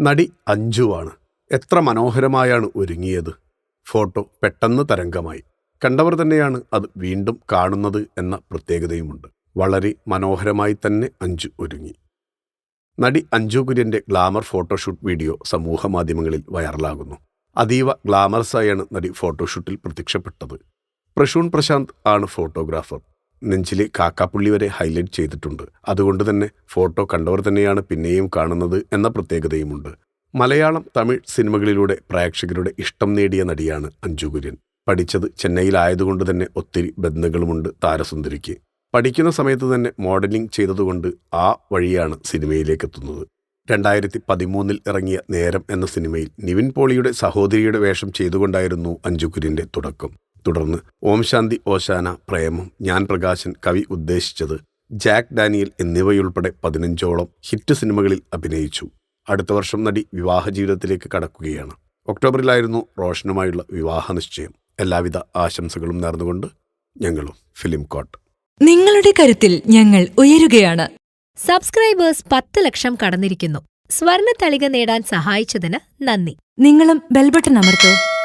നടി അഞ്ജുവാണ് എത്ര മനോഹരമായാണ് ഒരുങ്ങിയത്. ഫോട്ടോ പെട്ടെന്ന് തരംഗമായി. കണ്ടവർ തന്നെയാണ് അത് വീണ്ടും കാണുന്നത് എന്ന പ്രത്യേകതയുമുണ്ട്. വളരെ മനോഹരമായി തന്നെ അഞ്ജു ഒരുങ്ങി. നടി അഞ്ജു കുര്യന്റെ ഗ്ലാമർ ഫോട്ടോഷൂട്ട് വീഡിയോ സമൂഹ മാധ്യമങ്ങളിൽ വൈറലാകുന്നു. അതീവ ഗ്ലാമറസായാണ് നടി ഫോട്ടോഷൂട്ടിൽ പ്രത്യക്ഷപ്പെട്ടത്. പ്രശൂൺ പ്രശാന്ത് ആണ് ഫോട്ടോഗ്രാഫർ. നെഞ്ചിലെ കാക്കാപ്പുള്ളി വരെ ഹൈലൈറ്റ് ചെയ്തിട്ടുണ്ട്. അതുകൊണ്ട് തന്നെ ഫോട്ടോ കണ്ടവർ തന്നെയാണ് പിന്നെയും കാണുന്നത് എന്ന പ്രത്യേകതയുമുണ്ട്. മലയാളം തമിഴ് സിനിമകളിലൂടെ പ്രേക്ഷകരുടെ ഇഷ്ടം നേടിയ നടിയാണ് അഞ്ജു കുര്യൻ. പഠിച്ചത് ചെന്നൈയിലായതുകൊണ്ട് തന്നെ ഒത്തിരി ബന്ധങ്ങളുമുണ്ട് താരസുന്ദരിക്ക്. പഠിക്കുന്ന സമയത്ത് തന്നെ മോഡലിംഗ് ചെയ്തതുകൊണ്ട് ആ വഴിയാണ് സിനിമയിലേക്ക് എത്തുന്നത് രണ്ടായിരത്തി പതിമൂന്നിൽ ഇറങ്ങിയ നേരം എന്ന സിനിമയിൽ നിവിൻ പോളിയുടെ സഹോദരിയുടെ വേഷം ചെയ്തുകൊണ്ടായിരുന്നു അഞ്ജു കുര്യന്റെ തുടക്കം. തുടർന്ന് ഓം ശാന്തി ഓശാന പ്രേമം ഞാൻ പ്രകാശൻ കവി ഉദ്ദേശിച്ചത് ജാക്ക് ഡാനിയൽ എന്നിവയുൾപ്പെടെ പതിനഞ്ചോളം ഹിറ്റ് സിനിമകളിൽ അഭിനയിച്ചു. അടുത്ത വർഷം നടി വിവാഹ ജീവിതത്തിലേക്ക് കടക്കുകയാണ്. ഒക്ടോബറിലായിരുന്നു റോഷനുമായുള്ള വിവാഹ നിശ്ചയം. എല്ലാവിധ ആശംസകളും നേർന്നുകൊണ്ട് ഞങ്ങളും ഫിലിം കോട്ട്. നിങ്ങളുടെ കരുത്തിൽ ഞങ്ങൾ ഉയരുകയാണ്. സബ്സ്ക്രൈബേഴ്സ് പത്ത് ലക്ഷം കടന്നിരിക്കുന്നു. സ്വർണ തളിക നേടാൻ സഹായിച്ചതിന് നന്ദി. നിങ്ങളും ബെൽബട്ടൺ അമർത്തോ.